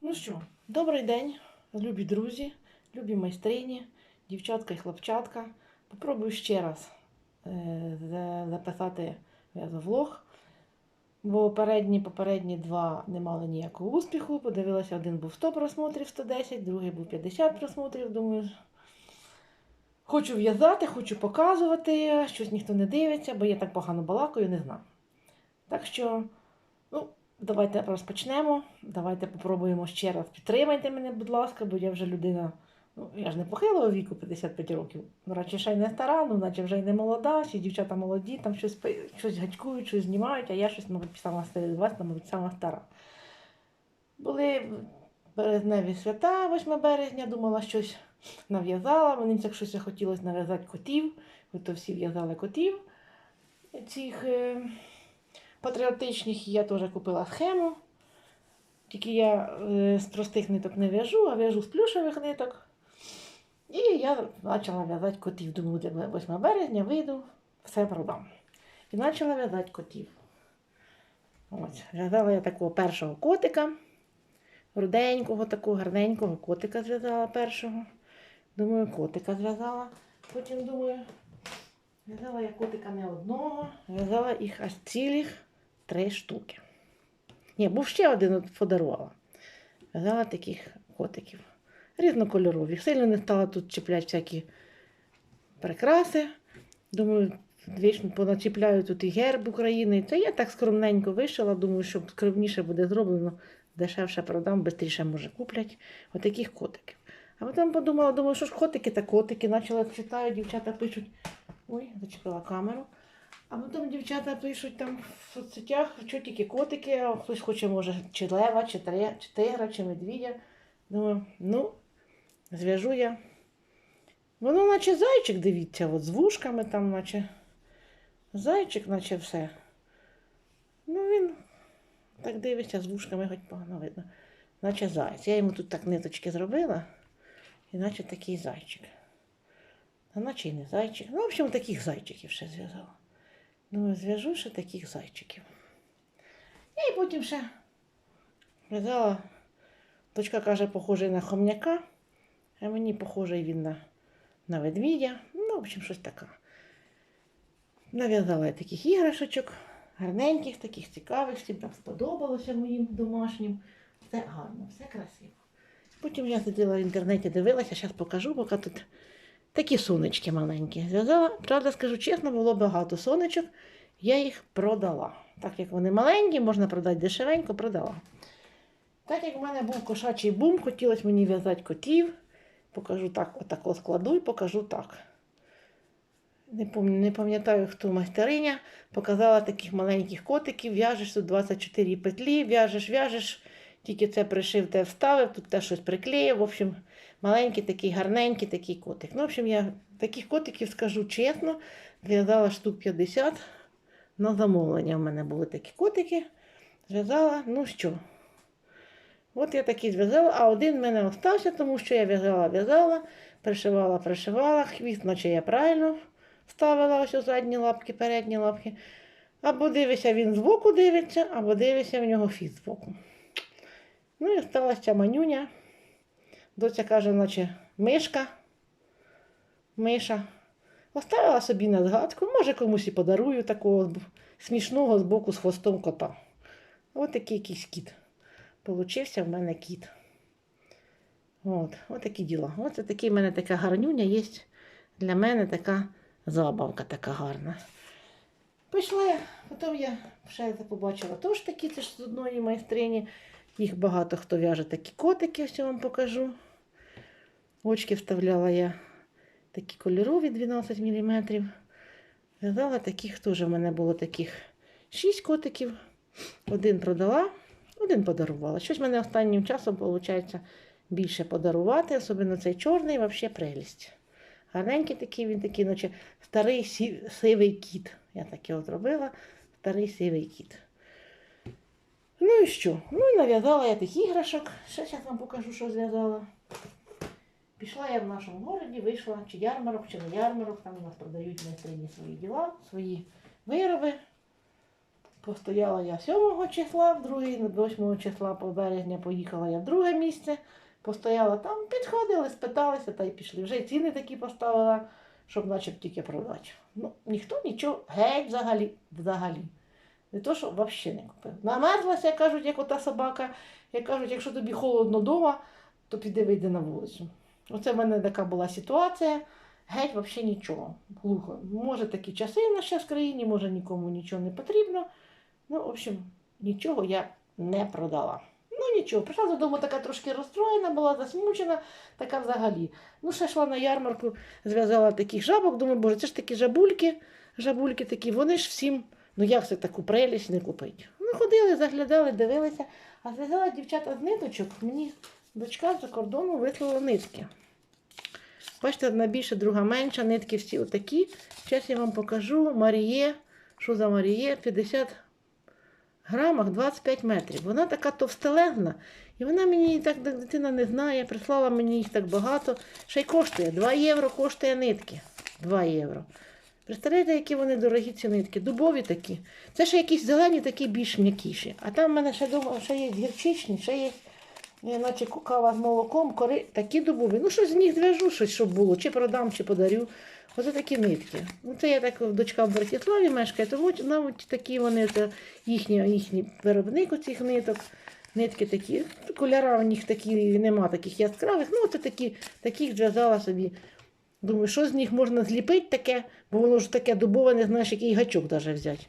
Ну що, добрий день, любі друзі, любі майстрині, дівчатка і хлопчатка. Попробую ще раз е, записати в'язовлог. Бо попередні, попередні два не мали ніякого успіху. Подивилася, один був 100 просмотрів, 110, другий був 50 просмотрів. Думаю, хочу в'язати, хочу показувати, щось ніхто не дивиться, бо я так погано балакаю, не знаю. Так що, ну, Давайте розпочнемо. Давайте попробуємо ще раз. Підтримайте мене, будь ласка, бо я вже людина. Ну, я ж не похилого віку 55 років. Ну, радше ще й не стара, ну, наче вже й не молода, всі дівчата молоді, там щось, щось гачкують, щось знімають, а я щось, мабуть, сама серед вас, мабуть, сама стара. Були березневі свята 8 березня, думала, щось нав'язала. Мені так щось захотілося нав'язати котів. Ви то всі в'язали котів. Цих е, патріотичних я теж купила схему. Тільки я е, з простих ниток не в'яжу, а в'яжу з плюшевих ниток. І я почала в'язати котів. Думаю, буде 8 березня вийду, все продам. І почала в'язати котів. Ось, в'язала я такого першого котика, руденького, такого гарненького котика зв'язала першого. Думаю, котика зв'язала. Потім думаю, в'язала я котика не одного, в'язала їх аж цілих три штуки. Ні, був ще один подарувала. В'язала таких котиків. Різнокольорові. Сильно не стала тут чіпляти всякі прикраси. Думаю, вічно поначіпляю тут і герб України. Та я так скромненько вишила, думаю, що скромніше буде зроблено, дешевше продам, швидше може куплять. Отаких котиків. А потім подумала, думаю, що ж котики та котики. Почала читаю, дівчата пишуть. Ой, зачепила камеру. А потім дівчата пишуть там в соцсетях, що тільки котики, а хтось хоче, може, чи лева, чи, тигра, чи медвідя. Думаю, ну, зв'яжу я. Воно наче зайчик, дивіться, от з вушками там, наче. Зайчик, наче все. Ну, він так дивиться з вушками, хоч погано видно. Наче заяць. Я йому тут так ниточки зробила, і наче такий зайчик. А наче й не зайчик. Ну, в общем, таких зайчиків ще зв'язала. Думаю, зв'яжу ще таких зайчиків. І потім ще в'язала. Дочка каже, похожий на хом'яка, а мені похожий він на, на ведмідя. Ну, в общем, щось таке. Нав'язала я таких іграшечок, гарненьких, таких цікавих, всім так сподобалося моїм домашнім. Все гарно, все красиво. Потім я сиділа в інтернеті, дивилася, зараз покажу, поки тут такі сонечки маленькі. Зв'язала, правда, скажу чесно, було багато сонечок, я їх продала. Так як вони маленькі, можна продати дешевенько, продала. Так як в мене був кошачий бум, хотілося мені в'язати котів. Покажу так, отако складу і покажу так. Не, пам'ятаю, хто майстериня. Показала таких маленьких котиків, в'яжеш тут 24 петлі, в'яжеш, в'яжеш, тільки це пришив, те вставив, тут те щось приклеїв. В общем, маленький такий гарненький такий котик. Ну, в общем, я таких котиків скажу чесно, в'язала штук 50 на замовлення. У мене були такі котики. Зв'язала, ну що. От я такий зв'язала, а один в мене остався, тому що я в'язала, в'язала, пришивала, пришивала, хвіст, наче я правильно ставила ось задні лапки, передні лапки. Або дивися, він збоку дивиться, або дивися в нього хвіст збоку. Ну і сталася манюня. Доця каже, наче мишка. Миша. Оставила собі на згадку, може комусь і подарую такого смішного з боку з хвостом кота. Ось такий якийсь кіт. Получився в мене кіт. От, от такі діла. Ось такий в мене така гарнюня є. Для мене така забавка така гарна. Пішла потім я ще побачила теж такі, це ж з одної майстрині. Їх багато хто в'яже такі котики, ось я вам покажу. Очки вставляла я такі кольорові 12 мм. В'язала таких теж в мене було таких 6 котиків. Один продала, один подарувала. Щось в мене останнім часом виходить більше подарувати, особливо цей чорний, взагалі прелість. Гарненький такий, він такий, наче старий сі- сивий кіт. Я таке от робила. Старий сивий кіт. Ну і що? Ну і нав'язала я тих іграшок. Ще зараз вам покажу, що зв'язала. Пішла я в нашому городі, вийшла чи ярмарок, чи не ярмарок, там у нас продають майстрині свої діла, свої вироби. Постояла я 7 числа, в другий, 8 числа по березня поїхала я в друге місце. Постояла там, підходили, спиталися та й пішли. Вже ціни такі поставила, щоб наче б тільки продати. Ну, ніхто нічого геть взагалі, взагалі. Не то, що взагалі не купив. Намерзлася, кажуть, як ота собака. Як кажуть, якщо тобі холодно вдома, то піди вийди на вулицю. Оце в мене така була ситуація. Геть взагалі нічого. Глухо. Може такі часи в нас в країні, може нікому нічого не потрібно. Ну, в общем, нічого я не продала. Ну нічого, прийшла додому така трошки розстроєна, була засмучена, така взагалі. Ну, ще йшла на ярмарку, зв'язала таких жабок, думаю, боже, це ж такі жабульки, жабульки такі, вони ж всім, ну як це таку прелість не купити? Ну, ходили, заглядали, дивилися, а зв'язала дівчата з ниточок, мені дочка з-за кордону вислала нитки. Бачите, одна більша, друга менша, нитки всі отакі. Зараз я вам покажу Маріє, що за Маріє, 50 грамах 25 метрів. Вона така товстелезна, і вона мені так дитина не знає, прислала мені їх так багато. Ще й коштує 2 євро коштує нитки. 2 євро. Представляєте, які вони дорогі ці нитки, дубові такі. Це ще якісь зелені, такі більш м'якіші. А там в мене ще, ще є гірчичні, ще є, е, наче кава з молоком, кори, такі дубові. Ну, щось з них зв'яжу, щось, щоб було, чи продам, чи подарю. Оце такі нитки. Ну, це я так дочка в Братиславі мешкає, тому навіть такі вони, це їхній, їхній виробник оцих ниток. Нитки такі, кольора в них такі, нема таких яскравих. Ну, це такі, таких зв'язала собі. Думаю, що з них можна зліпити таке, бо воно ж таке дубове, не знаєш, який гачок навіть взяти.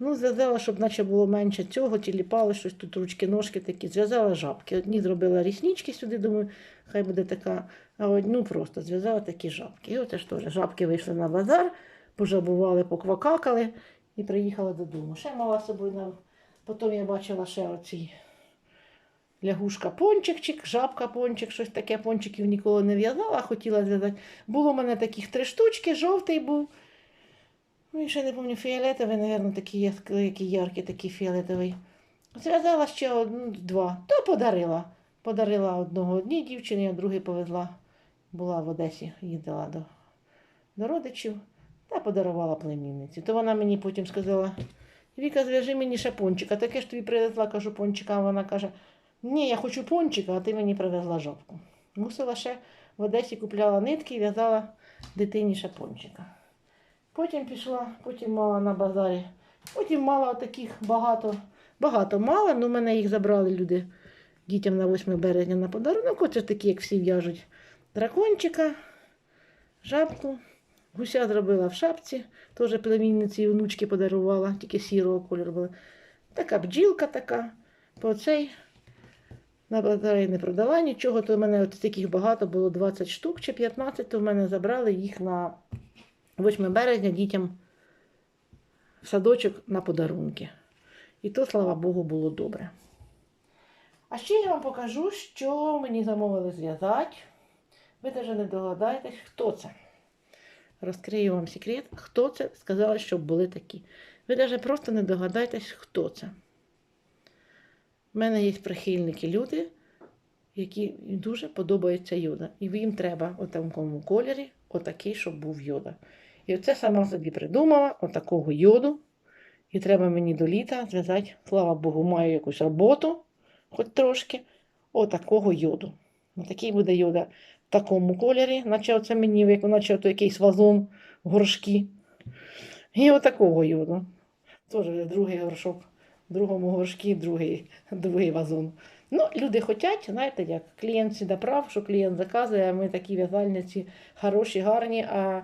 Ну, зв'язала, щоб наче було менше цього, ті ліпали щось тут ручки-ножки такі. Зв'язала жабки. Одні зробила ріснички сюди, думаю, хай буде така, а одну просто зв'язала такі жабки. І ж теж жабки вийшли на базар, пожабували, поквакакали і приїхала додому. Ще мала з собою на. Потім я бачила ще оці лягушка пончикчик, жабка пончик, щось таке пончиків ніколи не в'язала, хотіла зв'язати. Було в мене таких три штучки, жовтий був. Ну і ще не пам'ятаю, фіолетовий, мабуть, такий який яркий, такий фіолетовий. Зв'язала ще одну, два, то подарила. Подарила одного одній дівчині, а другий повезла. Була в Одесі, їздила до, до родичів та подарувала племінниці. То вона мені потім сказала: Віка, зв'яжи мені ще пончика. Таке ж тобі привезла, кажу, пончика. А вона каже: Ні, я хочу пончика, а ти мені привезла жовтку. Мусила ще в Одесі купляла нитки і в'язала дитині ще пончика. Потім пішла, потім мала на базарі. Потім мала таких багато, багато мала, але в мене їх забрали люди дітям на 8 березня на подарунок. Оце такі, як всі в'яжуть. Дракончика, жабку. Гуся зробила в шапці, теж племінниці і внучки подарувала, тільки сірого кольору були. Така бджілка така. По цей на базарі не продала нічого, то в мене от таких багато було 20 штук чи 15, то в мене забрали їх на 8 березня дітям в садочок на подарунки. І то, слава Богу, було добре. А ще я вам покажу, що мені замовили зв'язати. Ви навіть не догадаєтесь, хто це. Розкрию вам секрет, хто це. Сказали, щоб були такі. Ви навіть просто не догадаєтесь, хто це. У мене є прихильники люди, які дуже подобається йода. І їм треба у такому кольорі, отакий, щоб був йода. І оце сама собі придумала, отакого йоду. І треба мені до літа зв'язати, слава Богу, маю якусь роботу, хоч трошки, отакого йоду. Отакий буде йода в такому кольорі, наче оце мені, наче ото якийсь вазон, горшки. І отакого йоду. Теж другий горшок. В другому горшки другий, другий вазон. Ну, люди хочуть, знаєте, як клієнт сюди прав, що клієнт заказує, а ми такі в'язальниці хороші, гарні, а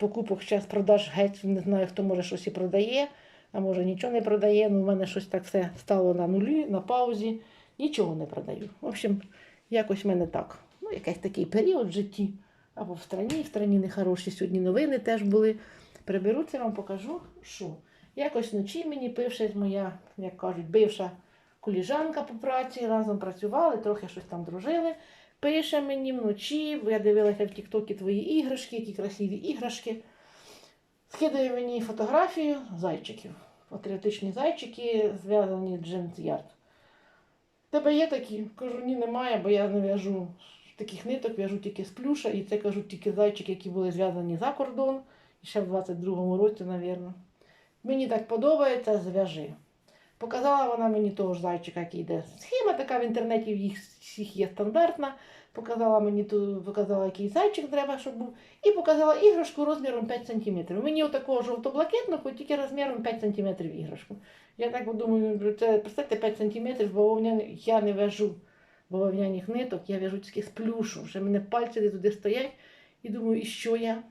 покупок зараз продаж геть, не знаю, хто може щось і продає, а може нічого не продає. Ну, в мене щось так все стало на нулі, на паузі, нічого не продаю. В общем, якось в мене так. Ну, якийсь такий період в житті. Або в страні, в страні нехороші сьогодні новини теж були. Приберуться, вам покажу, що. Якось вночі мені пише моя, як кажуть, бивша коліжанка по праці, разом працювали, трохи щось там дружили. Пише мені вночі, бо я дивилася в Тіктокі твої іграшки, які красиві іграшки. Скидає мені фотографію зайчиків. Патріотичні зайчики, зв'язані джинс ярд. Тебе є такі? Кажу, ні, немає, бо я не в'яжу таких ниток, в'яжу тільки з плюша, і це кажу тільки зайчики, які були зв'язані за кордон. І ще в 22-му році, мабуть. Мені так подобається, зв'яжи. Показала вона мені того ж зайчика, який йде. Схема така в інтернеті їх всіх є стандартна. Показала мені ту, показала, який зайчик треба, щоб був. І показала іграшку розміром 5 см. Мені отакого жовто-блакитного, тільки розміром 5 см іграшку. Я так думаю, це представте 5 см, бавовня я не вяжу бавовняних ниток, я вяжу тільки з плюшу. Ще мене пальці туди стоять. І думаю, і що я?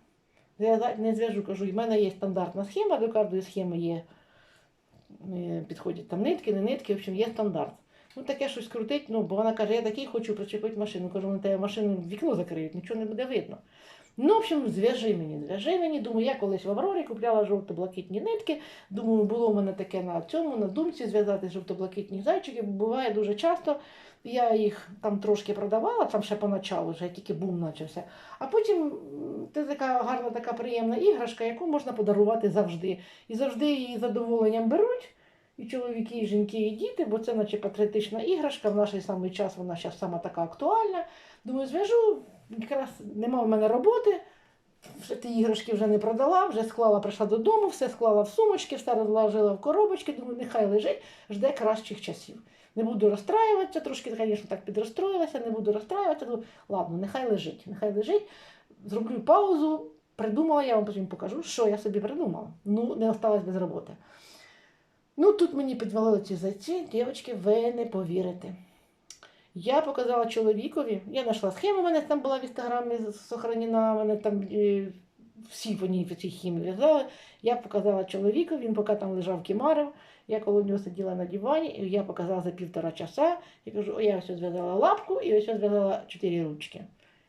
Зв'язати не зв'яжу, кажу, і в мене є стандартна схема, до кожної схеми є. Е, Підходять там нитки, не нитки, в общем, є стандарт. Ну таке щось крутить, ну, бо вона каже, я такий хочу причепити машину. Кажу, на тебе машину вікно закриють, нічого не буде видно. Ну, в общем, зв'яжи мені, зв'яжи мені. Думаю, я колись в Аврорі купляла жовто-блакитні нитки. Думаю, було в мене таке на цьому, на думці зв'язати жовто-блакитні зайчики. Буває дуже часто. Я їх там трошки продавала, там ще поначалу, вже тільки бум почався. А потім це така гарна, така приємна іграшка, яку можна подарувати завжди. І завжди її задоволенням беруть. І чоловіки, і жінки, і діти, бо це наче патріотична іграшка. В наш самий час вона зараз саме така актуальна. Думаю, зв'яжу, якраз нема в мене роботи. Вже ті іграшки вже не продала, вже склала, прийшла додому, все склала в сумочки, все розложила в коробочки. Думаю, нехай лежить, жде кращих часів. Не буду розстраюватися, трошки, звісно, так підрозстроїлася, не буду розстраюватися. Думаю, ладно, нехай лежить, нехай лежить. Зроблю паузу, придумала, я вам потім покажу, що я собі придумала. Ну, не осталась без роботи. Ну, тут мені підвалили ці зайці, дівчатки, ви не повірите. Я показала чоловікові, я знайшла схему, у мене там була в інстаграмі сохранена, мене там е, всі по ній по цій хімії в'язали. Я показала чоловікові, він поки там лежав кімарив. Я коло нього сиділа на дивані, і я показала за півтора часа. Я кажу, о, я ось зв'язала лапку і ось зв'язала чотири ручки.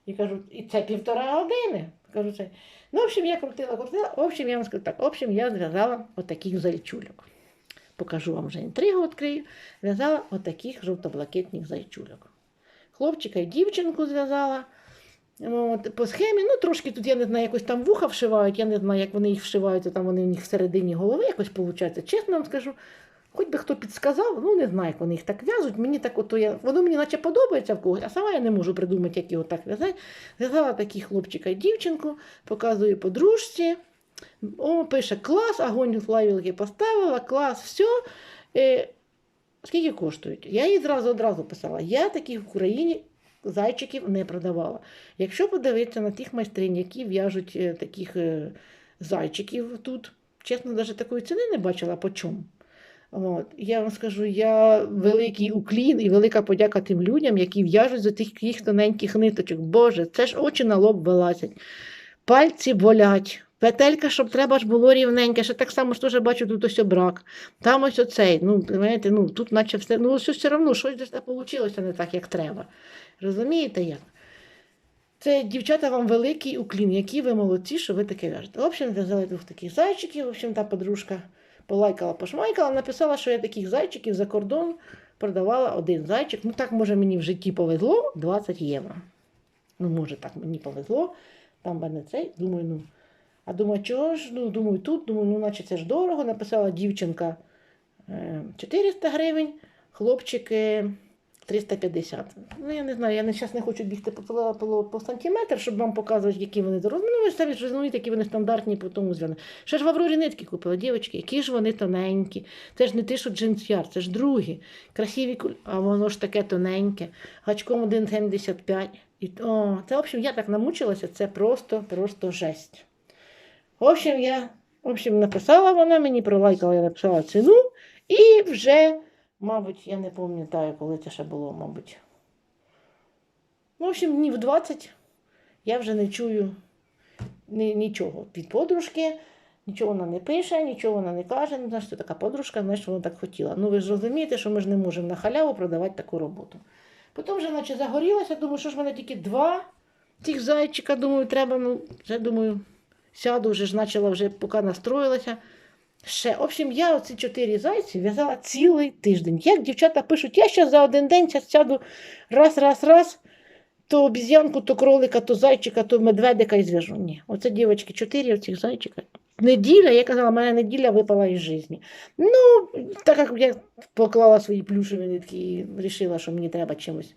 І кажу, і це півтора години. Кажу, це. Ну, в общем, я крутила, крутила. В общем, я вам скажу так, в общем, я зв'язала отаких зайчульок. Покажу вам вже інтригу відкрию. В'язала отаких жовто-блакитних зайчульок. Хлопчика і дівчинку зв'язала. От, по схемі, ну трошки тут, я не знаю, якось там вуха вшивають, я не знаю, як вони їх вшивають, там вони в них всередині голови якось виходить. Чесно вам скажу, хоч би хто підсказав, ну не знаю, як вони їх так в'яжуть. Мені так ото я, воно мені наче подобається в когось, а сама я не можу придумати, як його так в'язати. Зв'язала такі хлопчика і дівчинку, показую подружці. О, пише клас, огонь лайвілки поставила, клас, все. Е, скільки коштують? Я їй зразу одразу писала. Я таких в Україні зайчиків не продавала. Якщо подивитися на тих майстринь, які в'яжуть е, таких е, зайчиків тут, чесно, навіть такої ціни не бачила по чому. От. Я вам скажу, я великий уклін і велика подяка тим людям, які в'яжуть за тих тоненьких ниточок. Боже, це ж очі на лоб вилазять. Пальці болять. Петелька, щоб треба ж було рівненьке, ще так само ж теж бачу, тут ось брак. Там ось оцей. Ну, знаєте, ну, тут наче все, ну, ось все одно, щось десь вийшло не так, як треба. Розумієте як? Це дівчата вам великий уклін, які ви молодці, що ви таке в'яжете. В общем, в'язали двох таких зайчиків. В общем, та подружка полайкала, пошмайкала, написала, що я таких зайчиків за кордон продавала один зайчик. Ну так, може, мені в житті повезло 20 євро. Ну, може, так мені повезло. Там мене цей, думаю, ну. А думаю, чого ж? Ну, думаю, тут, думаю, ну, наче це ж дорого. Написала дівчинка е, 400 гривень, хлопчик е, 350. Ну, я не знаю, я зараз не хочу бігти по, по, по, сантиметр, щоб вам показувати, які вони дорогі. Ну, ви ж самі ж розумієте, які вони стандартні по тому зв'яну. Ще ж в Аврорі нитки купила, дівчатки, які ж вони тоненькі. Це ж не ті, що джинсяр, це ж другі. Красиві, куль- а воно ж таке тоненьке. Гачком 1,75. І, о, це, в общем, я так намучилася, це просто, просто жесть. В общем, я в общем, написала вона мені, пролайкала, я написала ціну, і вже, мабуть, я не пам'ятаю, коли це ще було, мабуть. В общем, днів 20 я вже не чую ні, нічого від подружки, нічого вона не пише, нічого вона не каже. Ну, знаєш, це така подружка, знаєш, вона так хотіла. Ну ви ж розумієте, що ми ж не можемо на халяву продавати таку роботу. Потім вже наче загорілася, думаю, що ж в мене тільки два цих зайчика, думаю, треба, ну, вже думаю, сяду, вже ж почала, вже поки настроїлася. Ще, в общем, я оці чотири зайці в'язала цілий тиждень. Як дівчата пишуть, я ще за один день сяду раз, раз, раз, то обіз'янку, то кролика, то зайчика, то медведика і зв'яжу. Ні, оце дівчатки, чотири оцих зайчика. Неділя, я казала, мене неділя випала із житті. Ну, так як я поклала свої плюшеві нитки і вирішила, що мені треба чимось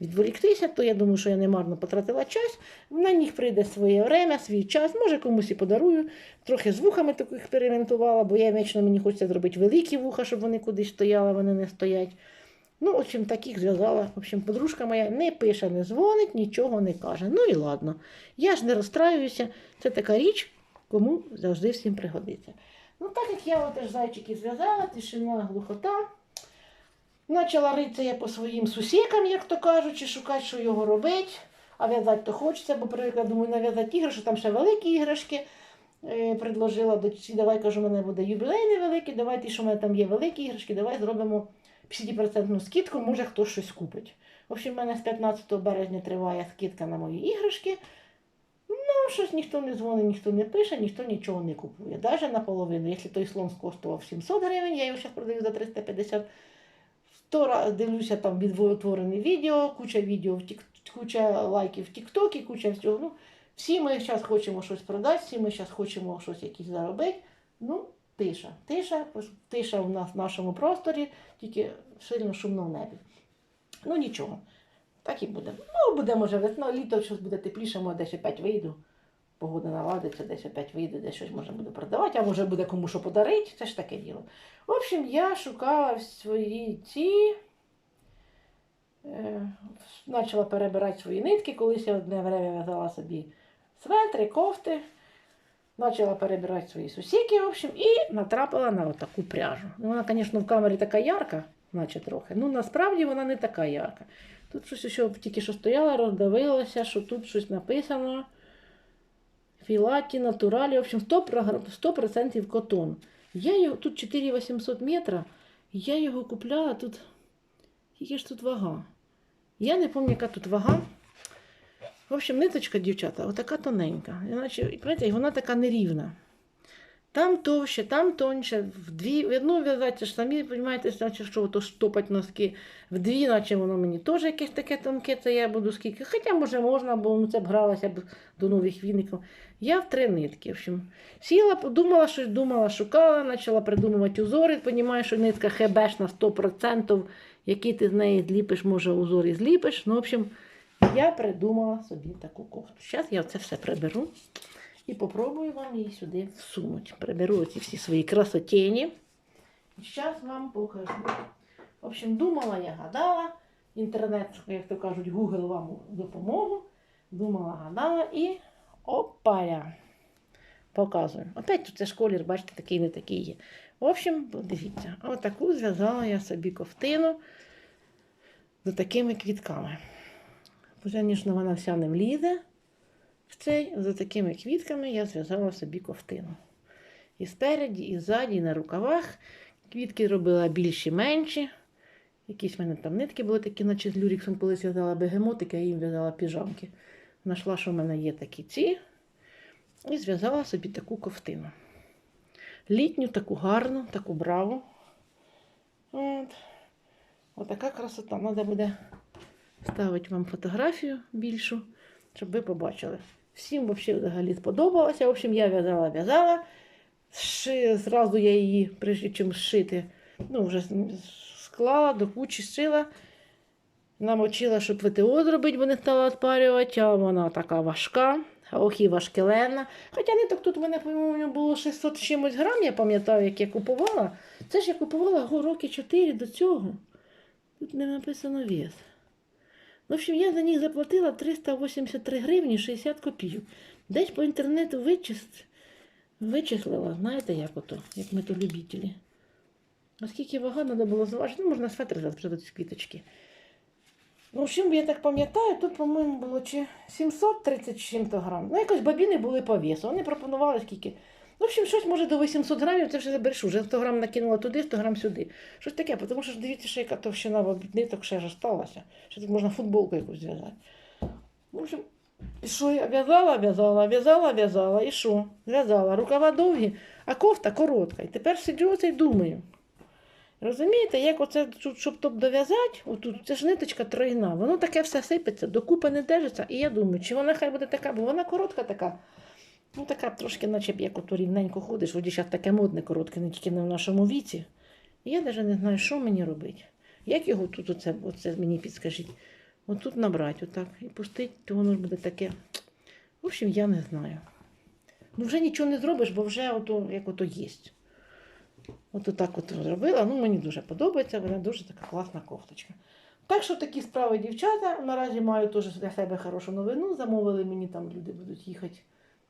відволіктися, то я думаю, що я не марно потратила час. На них прийде своє время, свій час. Може комусь і подарую. Трохи з вухами так експериментувала, бо я вічно мені хочеться зробити великі вуха, щоб вони кудись стояли, вони не стоять. Ну, в общем, таких зв'язала. В общем, подружка моя не пише, не дзвонить, нічого не каже. Ну і ладно. Я ж не розстраюся. Це така річ, кому завжди всім пригодиться. Ну, так як я теж зайчики зв'язала, тишина, глухота. Почала ритися по своїм сусікам, як то кажуть, шукати, що його робити. А в'язати то хочеться, бо привикла, думаю, нав'язати іграшки, там ще великі іграшки. Е, предложила дочці, давай кажу, у мене буде юбілей невеликий, давай ті, що в мене там є великі іграшки, давай зробимо 50% скидку, може хтось щось купить. В общем, в мене з 15 березня триває скидка на мої іграшки. Ну, щось ніхто не дзвонить, ніхто не пише, ніхто нічого не купує. Навіть наполовину. Якщо той слон коштував 700 гривень, я його зараз продаю за 350 Сто дивлюся там відтворене відео, куча відео, в тік... куча лайків в Тіктокі, куча всього. Ну, всі ми зараз хочемо щось продати, всі ми зараз хочемо щось якісь заробити. Ну, тиша. Тиша, тиша в нас в нашому просторі, тільки сильно шумно в небі. Ну нічого. Так і буде. Ну, буде, може, весна, літо щось буде тепліше, може десь опять вийду. Погода наладиться, десь опять вийду, десь щось може буду продавати, а може буде кому що подарити. Це ж таке діло. В общем, я шукала свої ці. Е, почала перебирати свої нитки. Колись я одне время в'язала собі светри, кофти. Почала перебирати свої сусіки, в общем, і натрапила на отаку пряжу. Ну, Вона, звісно, в камері така ярка, наче трохи. Ну, насправді вона не така ярка. Тут щось ще тільки що стояла, роздивилася, що тут щось написано. Філаті, натурали, в общем, 100%, 100% котон. Я його, тут 4800 метра, я його купляла тут. Яка ж тут вага? Я не пам'ятаю, яка тут вага. В общем, ниточка, дівчата, отака тоненька. Іначе, і вона така нерівна. Там товще, там тоньше, в дві, в одну в'язати, самі розумієте, значить, що то штопать носки, в дві, наче воно мені теж якесь таке тонке, це я буду скільки. Хоча, може, можна, бо ну, це б гралася б до нових віників. Я в три нитки. В общем, сіла, подумала, щось думала, шукала, почала придумувати узори. Понімаю, що нитка хебешна 100%, які ти з неї зліпиш, може, узори зліпиш. Ну, в общем, я придумала собі таку кофту. Зараз я це все приберу і попробую вам її сюди всунути. Приберу ці всі свої красотені. І зараз вам покажу. В общем, думала, я гадала. Інтернет, як то кажуть, Google вам допомогу. Думала, гадала і опаля. Показую. Опять тут це ж колір, бачите, такий не такий є. В общем, дивіться, отаку зв'язала я собі ковтину з такими квітками. Звісно, вона вся не влізе в цей, за такими квітками я зв'язала собі ковтину. І спереді, і ззаді, і на рукавах. Квітки робила більші, менші. Якісь в мене там нитки були такі, наче з люріксом, коли зв'язала бегемотики, я їм в'язала піжамки. Знайшла, що в мене є такі ці. І зв'язала собі таку ковтину. Літню, таку гарну, таку браву. От. Отака красота. Треба буде ставити вам фотографію більшу, щоб ви побачили. Всім взагалі, сподобалося. В общем, я в'язала, в'язала. Зразу я її, прежде чим зшити, ну, вже склала до кучі, зшила. Намочила, щоб ВТО зробити, бо не стала відпарювати, а вона така важка, ох і важкелена. Хоча ниток тут в мене, по-моєму, було 600 з чимось грам, я пам'ятаю, як я купувала. Це ж я купувала роки 4 до цього. Тут не написано вес. В общем, я за них заплатила 383 гривні 60 копійок. Десь по інтернету вичис... вичислила, знаєте, як ото, як ми то любителі. Оскільки вага треба було зважити, ну, можна светр завтра ці квіточки. В общем, я так пам'ятаю, тут, по-моєму, було чи 730 чим-то грам. Ну, якось бабіни були по весу. Вони пропонували скільки. Ну, в общем, щось може до 800 грамів, це вже забереш. Вже 100 грам накинула туди, 100 грам сюди. Щось таке, тому що дивіться, що яка товщина ниток ще ж сталася. Що тут можна футболку якусь зв'язати. В общем, і що я в'язала, в'язала, в'язала, в'язала, і що? В'язала. Рукава довгі, а кофта коротка. І тепер сиджу оце і думаю. Розумієте, як оце, щоб топ дов'язати, отут, це ж ниточка тройна, воно таке все сипеться, докупи не держиться. І я думаю, чи вона хай буде така, бо вона коротка така. Ну, така трошки, наче як ото рівненько ходиш, воді зараз таке модне коротке, не тільки не в нашому віці. І я навіть не знаю, що мені робити. Як його тут, оце, оце мені підскажіть, отут набрати, отак, і пустити, то воно ж буде таке. В общем, я не знаю. Ну, вже нічого не зробиш, бо вже ото, як ото є. От так от зробила. Ну, мені дуже подобається, вона дуже така класна кофточка. Так що такі справи, дівчата. Наразі маю теж для себе хорошу новину. Замовили мені там люди будуть їхати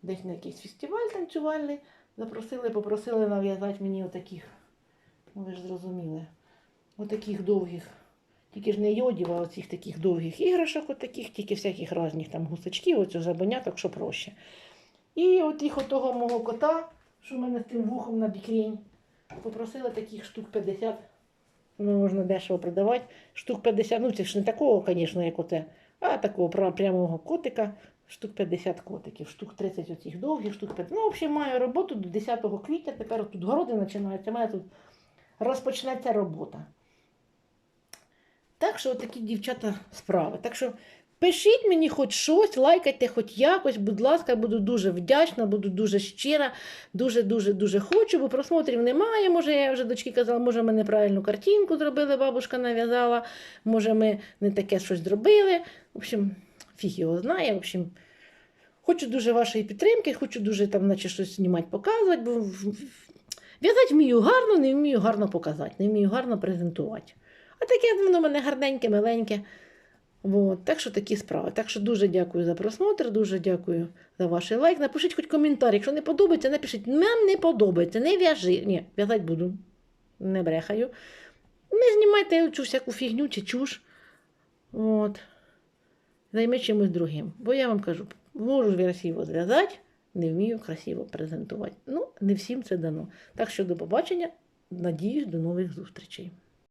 десь на якийсь фестиваль танцювальний. Запросили, попросили нав'язати мені отаких, ну ви ж зрозуміли, отаких довгих. Тільки ж не йодів, а оцих таких довгих іграшок, отаких, тільки всяких різних там гусачків, оцю жабоняток, що проще. І от їх отого мого кота, що в мене з тим вухом на бікрень, попросила таких штук 50. Ну, можна дешево продавати. Штук 50, ну це ж не такого, звісно, як оте, а такого прямого котика. Штук 50 котиків, штук 30 оцих довгих, штук 50. Ну, взагалі маю роботу до 10 квітня, тепер тут городи починаються, у тут розпочнеться робота. Так що такі дівчата справи. Так що пишіть мені хоч щось, лайкайте хоч якось, будь ласка, буду дуже вдячна, буду дуже щира, дуже-дуже дуже хочу, бо просмотрів немає. Може, я вже дочки казала, може, ми неправильну картинку зробили, бабушка нав'язала, може, ми не таке щось зробили. В общем, фіг його знає. В общем, хочу дуже вашої підтримки, хочу дуже там, наче щось знімати, показувати, бо в'язати вмію гарно, не вмію гарно показати, не вмію гарно презентувати. А таке воно в мене гарненьке, миленьке. От, так що такі справи. Так що дуже дякую за просмотр, дуже дякую за ваш лайк. Напишіть хоч коментар. Якщо не подобається, напишіть, нам не подобається, не в'яжи. Ні, в'язати буду. Не брехаю. Не знімайте цю всяку фігню чи чуш. От. Займи чимось другим. Бо я вам кажу, можу красиво зв'язати, не вмію красиво презентувати. Ну, не всім це дано. Так що до побачення. Надіюсь, до нових зустрічей.